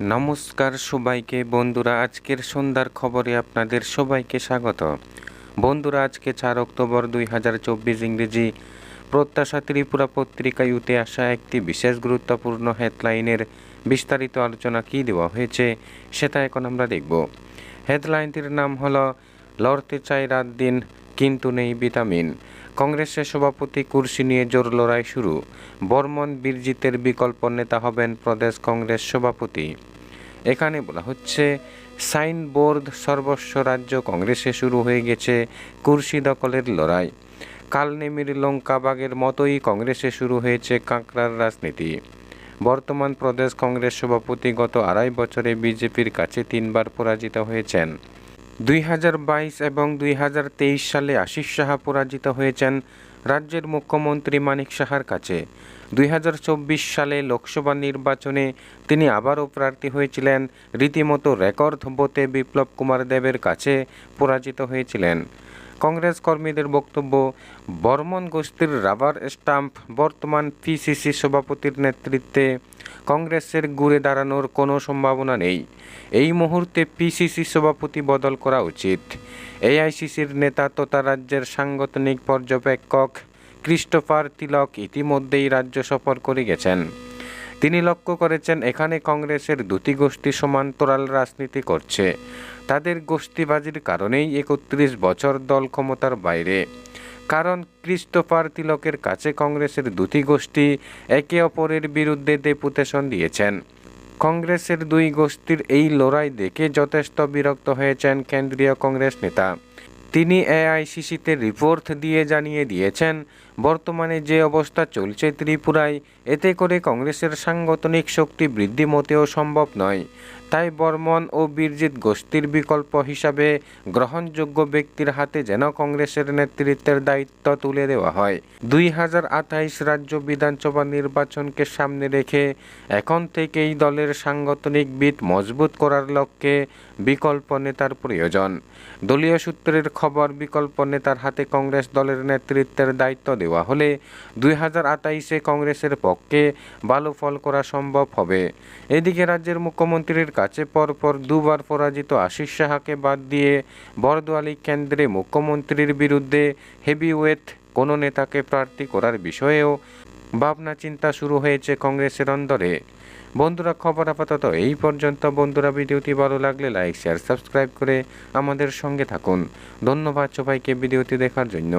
নমস্কার সবাইকে, বন্ধুরা, আজকের সন্ধ্যার খবরে আপনাদের সবাইকে স্বাগত। বন্ধুরা, আজকে চার অক্টোবর দুই হাজার চব্বিশ ইংরেজি প্রত্যাশা ত্রিপুরা পত্রিকায় উঠে আসা একটি বিশেষ গুরুত্বপূর্ণ হেডলাইনের বিস্তারিত আলোচনা কী দেওয়া হয়েছে, সেটা এখন আমরা দেখব। হেডলাইনটির নাম হলো, লড়তে চাই রাত দিন কিন্তু নেই ভিটামিন। কংগ্রেসের সভাপতি কুর্সি নিয়ে জোর লড়াই শুরু। বর্মন বীরজিতের বিকল্প নেতা হবেন প্রদেশ কংগ্রেস সভাপতি। এখানে বলা হচ্ছে, সাইনবোর্ড সর্বস্ব রাজ্য কংগ্রেসে শুরু হয়ে গেছে কুর্সি দখলের লড়াই। কালনেমির লঙ্কাবাগের মতোই কংগ্রেসে শুরু হয়েছে কাঁকড়ার রাজনীতি। বর্তমান প্রদেশ কংগ্রেস সভাপতি গত আড়াই বছরে বিজেপির কাছে তিনবার পরাজিত হয়েছেন। দুই হাজার বাইশ এবং দুই হাজার তেইশ সালে আশিস সাহা পরাজিত হয়েছেন রাজ্যের মুখ্যমন্ত্রী মানিক সাহার কাছে। দুই হাজার চব্বিশ সালে লোকসভা নির্বাচনে তিনি আবারও প্রার্থী হয়েছিলেন। রীতিমতো রেকর্ড ভোটে বিপ্লব কুমার দেবের কাছে পরাজিত হয়েছিলেন। কংগ্রেস কর্মীদের বক্তব্য, বর্মন গোষ্ঠীর রাবার স্টাম্প, বর্তমান পিসিসি সভাপতির নেতৃত্বে কংগ্রেসের ঘুরে দাঁড়ানোর কোনো সম্ভাবনা নেই। এই মুহূর্তে পিসিসি সভাপতি বদল করা উচিত। এআইসিসির নেতা তথা রাজ্যের সাংগঠনিক পর্যবেক্ষক ক্রিস্টোফার তিলক ইতিমধ্যেই রাজ্য সফর করে গেছেন। তিনি লক্ষ্য করেছেন এখানে কংগ্রেসের দুটি গোষ্ঠী সমান্তরাল রাজনীতি করছে। তাদের গোষ্ঠীবাজির কারণেই একত্রিশ বছর দল ক্ষমতার বাইরে। কারণ ক্রিস্টোফার তিলকের কাছে কংগ্রেসের দুটি গোষ্ঠী একে অপরের বিরুদ্ধে ডেপুটেশন দিয়েছেন। কংগ্রেসের দুই গোষ্ঠীর এই লড়াই দেখে যথেষ্ট বিরক্ত হয়েছেন কেন্দ্রীয় কংগ্রেস নেতা। তিনি এআইসিসিতে রিপোর্ট দিয়ে জানিয়ে দিয়েছেন, বর্তমানে যে অবস্থা চলছে ত্রিপুরায়, এতে করে কংগ্রেসের সাংগঠনিক শক্তি বৃদ্ধি মতেও সম্ভব নয়। তাই বর্মন ও বীরজিৎ গোষ্ঠীর বিকল্প হিসাবে গ্রহণযোগ্য ব্যক্তির হাতে যেন কংগ্রেসের নেতৃত্বের দায়িত্ব তুলে দেওয়া হয়। দুই হাজার আঠাইশ রাজ্য বিধানসভা নির্বাচনকে সামনে রেখে এখন থেকেই দলের সাংগঠনিক বিদ মজবুত করার লক্ষ্যে বিকল্প নেতার প্রয়োজন। দলীয় সূত্রের খবর, বিকল্প নেতার হাতে কংগ্রেস দলের নেতৃত্বের দায়িত্ব দেওয়া হলে দুই হাজার আঠাইশে কংগ্রেসের পক্ষে ভালো ফল করা সম্ভব হবে। এদিকে রাজ্যের মুখ্যমন্ত্রীর কাছে পরপর দুবার পরাজিত আশিস সাহাকে বাদ দিয়ে বরদোয়ালি কেন্দ্রে মুখ্যমন্ত্রীর বিরুদ্ধে হেভিওয়েট কোনো নেতাকে প্রার্থী করার বিষয়েও ভাবনা চিন্তা শুরু হয়েছে কংগ্রেসের অন্দরে। বন্ধুরা, খবর আপাতত এই পর্যন্ত। বন্ধুরা, ভিডিওটি ভালো লাগলে লাইক, শেয়ার, সাবস্ক্রাইব করে আমাদের সঙ্গে থাকুন। ধন্যবাদ সবাইকে ভিডিওটি দেখার জন্য।